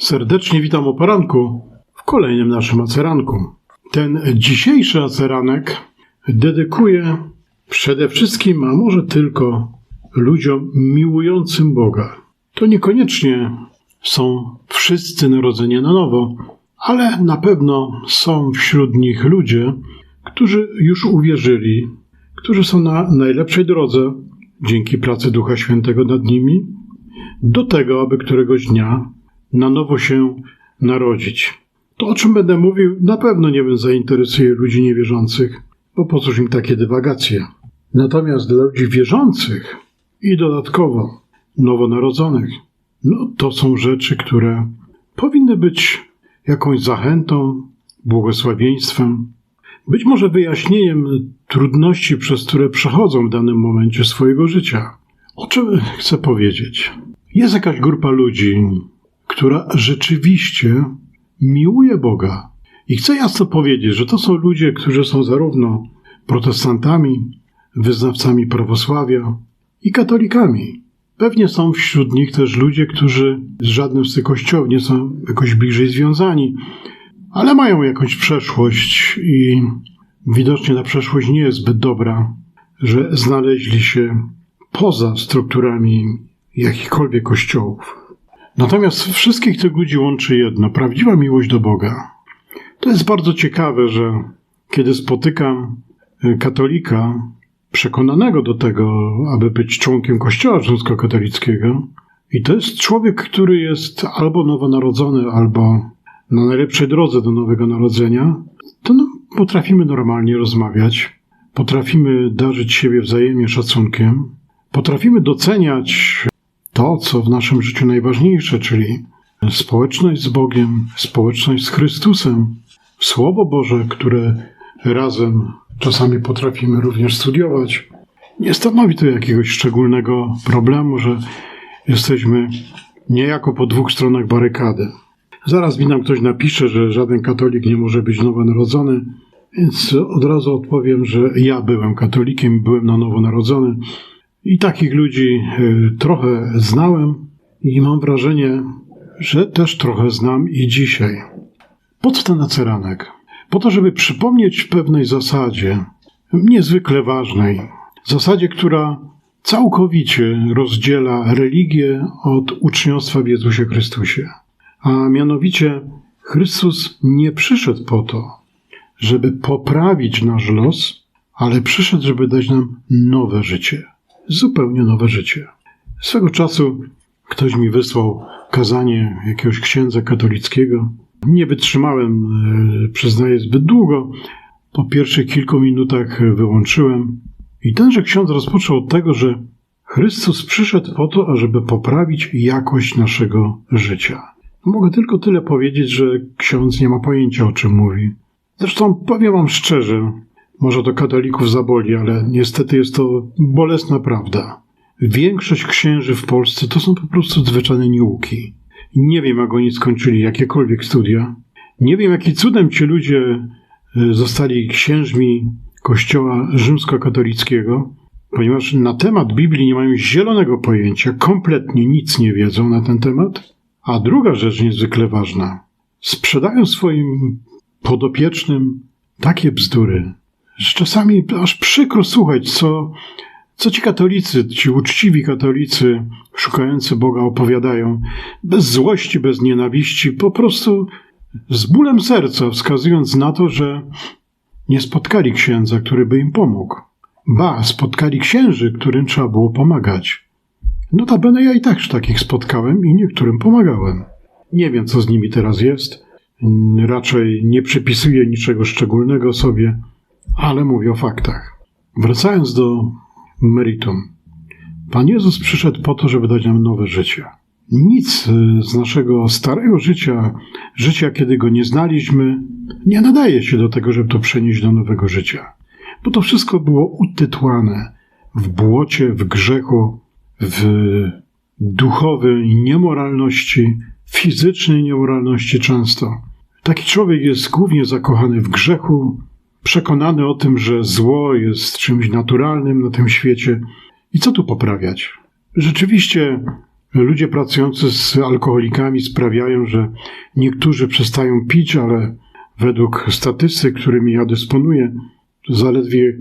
Serdecznie witam o poranku w kolejnym naszym aceranku. Ten dzisiejszy aceranek dedykuję przede wszystkim, a może tylko ludziom miłującym Boga. To niekoniecznie są wszyscy narodzeni na nowo, ale na pewno są wśród nich ludzie, którzy już uwierzyli, którzy są na najlepszej drodze dzięki pracy Ducha Świętego nad nimi, do tego, aby któregoś dnia na nowo się narodzić. To, o czym będę mówił, na pewno nie zainteresuje ludzi niewierzących, bo po cóż im takie dywagacje. Natomiast dla ludzi wierzących i dodatkowo nowonarodzonych, no to są rzeczy, które powinny być jakąś zachętą, błogosławieństwem, być może wyjaśnieniem trudności, przez które przechodzą w danym momencie swojego życia. O czym chcę powiedzieć? Jest jakaś grupa ludzi, która rzeczywiście miłuje Boga. I chcę jasno powiedzieć, że to są ludzie, którzy są zarówno protestantami, wyznawcami prawosławia i katolikami. Pewnie są wśród nich też ludzie, którzy z żadnym z tych kościołów nie są jakoś bliżej związani, ale mają jakąś przeszłość i widocznie ta przeszłość nie jest zbyt dobra, że znaleźli się poza strukturami jakichkolwiek kościołów. Natomiast wszystkich tych ludzi łączy jedno prawdziwa miłość do Boga. To jest bardzo ciekawe, że kiedy spotykam e, katolika przekonanego do tego, aby być członkiem Kościoła rzymskokatolickiego, i to jest człowiek, który jest albo nowonarodzony, albo na najlepszej drodze do nowego narodzenia, to no, potrafimy normalnie rozmawiać, potrafimy darzyć siebie wzajemnie szacunkiem, potrafimy doceniać to, co w naszym życiu najważniejsze, czyli społeczność z Bogiem, społeczność z Chrystusem, Słowo Boże, które razem czasami potrafimy również studiować. Nie stanowi to jakiegoś szczególnego problemu, że jesteśmy niejako po dwóch stronach barykady. Zaraz mi nam ktoś napisze, że żaden katolik nie może być nowonarodzony, więc od razu odpowiem, że ja byłem katolikiem, byłem na nowo narodzony i takich ludzi y, trochę znałem i mam wrażenie, że też trochę znam i dzisiaj. Po co ten aceranek? Po to, żeby przypomnieć pewnej zasadzie, niezwykle ważnej, zasadzie, która całkowicie rozdziela religię od uczniostwa w Jezusie Chrystusie. A mianowicie Chrystus nie przyszedł po to, żeby poprawić nasz los, ale przyszedł, żeby dać nam nowe życie zupełnie nowe życie. Swego czasu ktoś mi wysłał kazanie jakiegoś księdza katolickiego. Nie wytrzymałem, e, przyznaję, zbyt długo. Po pierwszych kilku minutach wyłączyłem. I tenże ksiądz rozpoczął od tego, że Chrystus przyszedł po to, ażeby poprawić jakość naszego życia. Mogę tylko tyle powiedzieć, że ksiądz nie ma pojęcia o czym mówi. Zresztą powiem wam szczerze, może to katolików zaboli, ale niestety jest to bolesna prawda. Większość księży w Polsce to są po prostu zwyczajne nieuki. Nie wiem, jak oni skończyli jakiekolwiek studia. Nie wiem, jakim cudem ci ludzie e, zostali księżmi Kościoła rzymskokatolickiego, ponieważ na temat Biblii nie mają zielonego pojęcia, kompletnie nic nie wiedzą na ten temat. A druga rzecz niezwykle ważna. Sprzedają swoim podopiecznym takie bzdury, że czasami aż przykro słuchać, co, co ci katolicy, ci uczciwi katolicy szukający Boga opowiadają, bez złości, bez nienawiści, po prostu z bólem serca, wskazując na to, że nie spotkali księdza, który by im pomógł. Ba, spotkali księży, którym trzeba było pomagać. Notabene ja i tak takich spotkałem i niektórym pomagałem. Nie wiem, co z nimi teraz jest. Raczej nie przypisuję niczego szczególnego sobie ale mówię o faktach. Wracając do meritum. Pan Jezus przyszedł po to, żeby dać nam nowe życie. Nic y, z naszego starego życia, życia, kiedy go nie znaliśmy, nie nadaje się do tego, żeby to przenieść do nowego życia. Bo to wszystko było utytłane w błocie, w grzechu, w duchowej niemoralności, fizycznej niemoralności często. Taki człowiek jest głównie zakochany w grzechu, przekonany o tym, że zło jest czymś naturalnym na tym świecie. I co tu poprawiać? Rzeczywiście Ludzie pracujący z alkoholikami sprawiają, że niektórzy przestają pić, ale według statystyk, którymi ja dysponuję, to zaledwie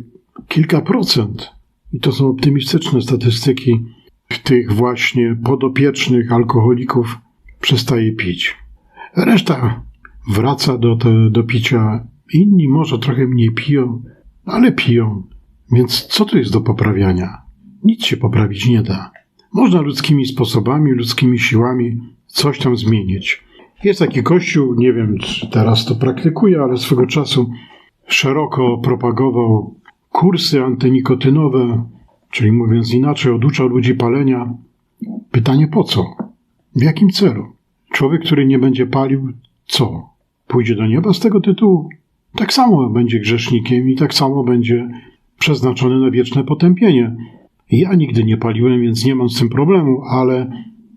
kilka procent. I to są optymistyczne statystyki tych właśnie podopiecznych alkoholików przestaje pić. Reszta wraca do, te, do picia. Inni może trochę mniej piją, ale piją. Więc co tu jest do poprawiania? Nic się poprawić nie da. Można ludzkimi sposobami, ludzkimi siłami coś tam zmienić. Jest taki kościół, nie wiem czy teraz to praktykuje, ale swego czasu szeroko propagował kursy antynikotynowe, czyli mówiąc inaczej, oduczał ludzi palenia. Pytanie po co? W jakim celu? Człowiek, który nie będzie palił, co? Pójdzie do nieba z tego tytułu? Tak samo będzie grzesznikiem i tak samo będzie przeznaczony na wieczne potępienie. Ja nigdy nie paliłem, więc nie mam z tym problemu, ale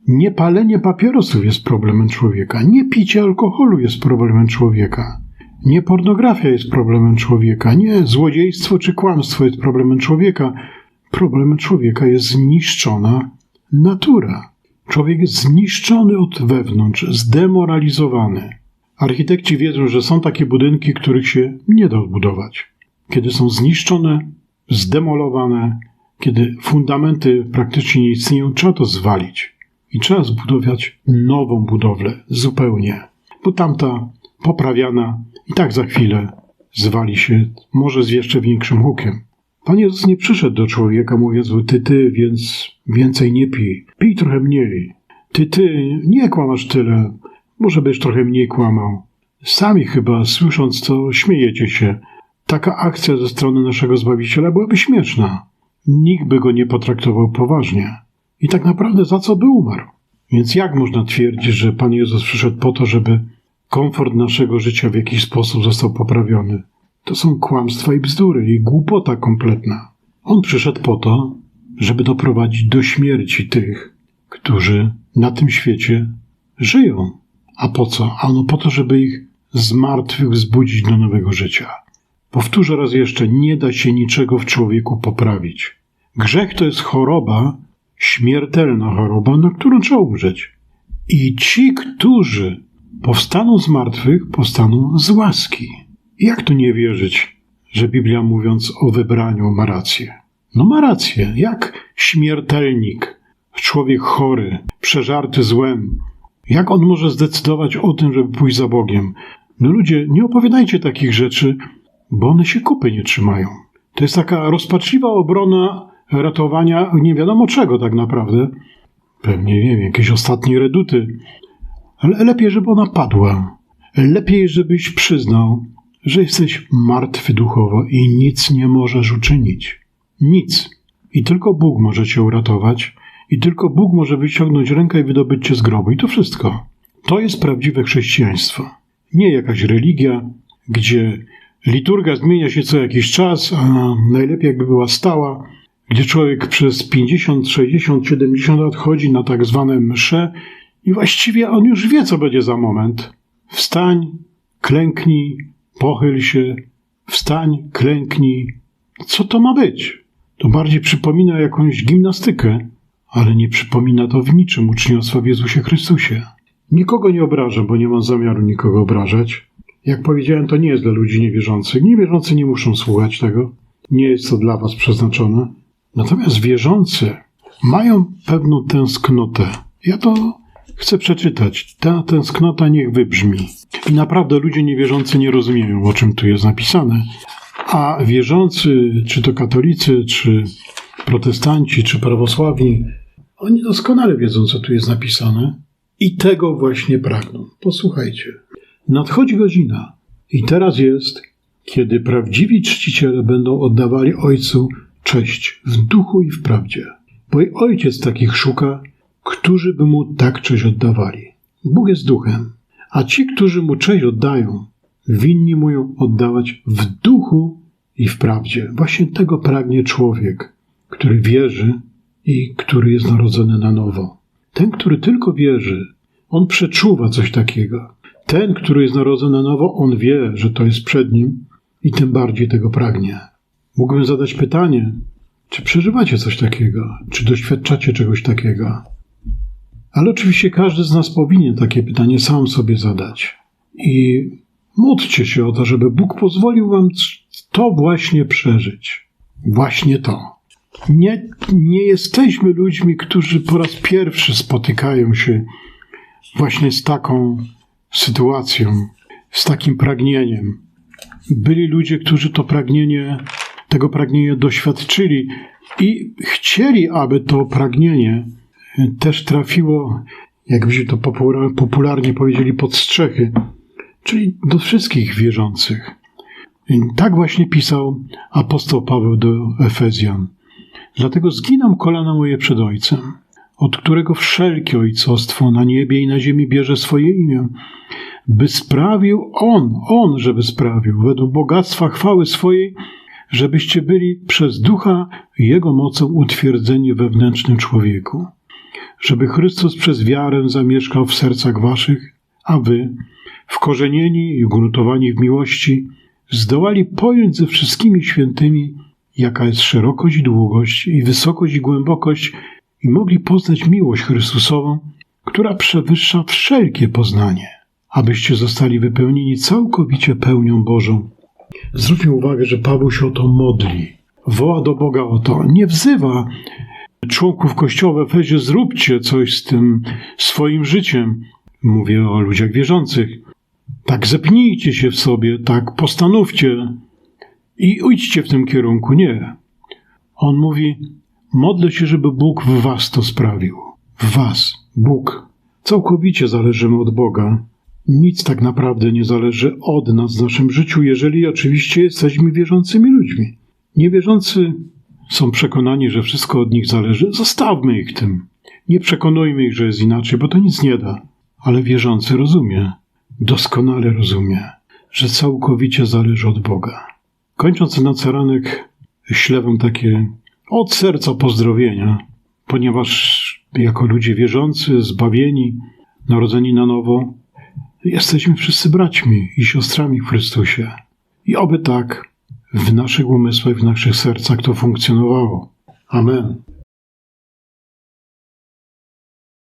nie palenie papierosów jest problemem człowieka, nie picie alkoholu jest problemem człowieka, nie pornografia jest problemem człowieka, nie złodziejstwo czy kłamstwo jest problemem człowieka. Problemem człowieka jest zniszczona natura. Człowiek jest zniszczony od wewnątrz, zdemoralizowany. Architekci wiedzą, że są takie budynki, których się nie da odbudować. Kiedy są zniszczone, zdemolowane, kiedy fundamenty praktycznie nie istnieją, trzeba to zwalić i trzeba zbudować nową budowlę zupełnie, bo tamta poprawiana i tak za chwilę zwali się, może z jeszcze większym hukiem. Pan Jezus nie przyszedł do człowieka mówiąc, ty, ty, więc więcej nie pij, pij trochę mniej. Ty, ty, nie kłamasz tyle, może byś trochę mniej kłamał. Sami chyba, słysząc to, śmiejecie się. Taka akcja ze strony naszego Zbawiciela byłaby śmieszna nikt by go nie potraktował poważnie. I tak naprawdę za co by umarł? Więc jak można twierdzić, że Pan Jezus przyszedł po to, żeby komfort naszego życia w jakiś sposób został poprawiony? To są kłamstwa i bzdury i głupota kompletna. On przyszedł po to, żeby doprowadzić do śmierci tych, którzy na tym świecie żyją. A po co? Ano po to, żeby ich z martwych zbudzić do nowego życia. Powtórzę raz jeszcze, nie da się niczego w człowieku poprawić. Grzech to jest choroba, śmiertelna choroba, na którą trzeba umrzeć. I ci, którzy powstaną z martwych, powstaną z łaski. Jak tu nie wierzyć, że Biblia mówiąc o wybraniu ma rację? No ma rację. Jak śmiertelnik, człowiek chory, przeżarty złem, jak on może zdecydować o tym, żeby pójść za Bogiem? No ludzie, nie opowiadajcie takich rzeczy, bo one się kupy nie trzymają. To jest taka rozpaczliwa obrona ratowania nie wiadomo czego tak naprawdę. Pewnie, nie wiem, jakieś ostatnie reduty. Ale lepiej, żeby ona padła. Lepiej, żebyś przyznał, że jesteś martwy duchowo i nic nie możesz uczynić. Nic. I tylko Bóg może cię uratować, i tylko Bóg może wyciągnąć rękę i wydobyć cię z grobu. I to wszystko. To jest prawdziwe chrześcijaństwo. Nie jakaś religia, gdzie Liturga zmienia się co jakiś czas, a najlepiej jakby była stała, gdzie człowiek przez 50, 60, 70 lat chodzi na tak zwane msze i właściwie on już wie, co będzie za moment. Wstań, klęknij, pochyl się, wstań, klęknij. Co to ma być? To bardziej przypomina jakąś gimnastykę, ale nie przypomina to w niczym uczniostwa w Jezusie Chrystusie. Nikogo nie obrażę, bo nie mam zamiaru nikogo obrażać. Jak powiedziałem, to nie jest dla ludzi niewierzących. Niewierzący nie muszą słuchać tego. Nie jest to dla was przeznaczone. Natomiast wierzący mają pewną tęsknotę. Ja to chcę przeczytać. Ta tęsknota niech wybrzmi. I naprawdę ludzie niewierzący nie rozumieją, o czym tu jest napisane. A wierzący, czy to katolicy, czy protestanci, czy prawosławni, oni doskonale wiedzą, co tu jest napisane i tego właśnie pragną. Posłuchajcie. Nadchodzi godzina i teraz jest, kiedy prawdziwi czciciele będą oddawali Ojcu cześć w duchu i w prawdzie. Bo i Ojciec takich szuka, którzy by Mu tak cześć oddawali. Bóg jest duchem, a ci, którzy Mu cześć oddają, winni Mu ją oddawać w duchu i w prawdzie. Właśnie tego pragnie człowiek, który wierzy i który jest narodzony na nowo. Ten, który tylko wierzy, on przeczuwa coś takiego ten, który jest narodzony na nowo, on wie, że to jest przed nim i tym bardziej tego pragnie. Mógłbym zadać pytanie, czy przeżywacie coś takiego? Czy doświadczacie czegoś takiego? Ale oczywiście każdy z nas powinien takie pytanie sam sobie zadać. I módlcie się o to, żeby Bóg pozwolił wam to właśnie przeżyć. Właśnie to. Nie, nie jesteśmy ludźmi, którzy po raz pierwszy spotykają się właśnie z taką sytuacją, z takim pragnieniem. Byli ludzie, którzy to pragnienie, tego pragnienia doświadczyli i chcieli, aby to pragnienie też trafiło, jakbyśmy to popular- popularnie powiedzieli, pod strzechy, czyli do wszystkich wierzących. I tak właśnie pisał apostoł Paweł do Efezjan. Dlatego zginam kolana moje przed Ojcem, od którego wszelkie ojcostwo na niebie i na ziemi bierze swoje imię, by sprawił On, On, żeby sprawił, według bogactwa chwały swojej, żebyście byli przez ducha Jego mocą utwierdzeni wewnętrznym człowieku, żeby Chrystus przez wiarę zamieszkał w sercach waszych, a wy, wkorzenieni i ugruntowani w miłości, zdołali pojąć ze wszystkimi świętymi, jaka jest szerokość i długość, i wysokość i głębokość, i mogli poznać miłość Chrystusową, która przewyższa wszelkie poznanie, abyście zostali wypełnieni całkowicie pełnią Bożą. Zwróćmy uwagę, że Paweł się o to modli. Woła do Boga o to. Nie wzywa członków Kościoła w Efezie, zróbcie coś z tym swoim życiem. Mówię o ludziach wierzących. Tak zepnijcie się w sobie, tak postanówcie i idźcie w tym kierunku. Nie. On mówi, modlę się, żeby Bóg w was to sprawił. W was. Bóg. Całkowicie zależymy od Boga. Nic tak naprawdę nie zależy od nas w naszym życiu, jeżeli oczywiście jesteśmy wierzącymi ludźmi. Niewierzący są przekonani, że wszystko od nich zależy. Zostawmy ich tym. Nie przekonujmy ich, że jest inaczej, bo to nic nie da. Ale wierzący rozumie, doskonale rozumie, że całkowicie zależy od Boga. Kończąc ten ceranek, ślę wam takie od serca pozdrowienia, ponieważ jako ludzie wierzący, zbawieni, narodzeni na nowo, jesteśmy wszyscy braćmi i siostrami w Chrystusie. I oby tak w naszych umysłach, w naszych sercach to funkcjonowało. Amen.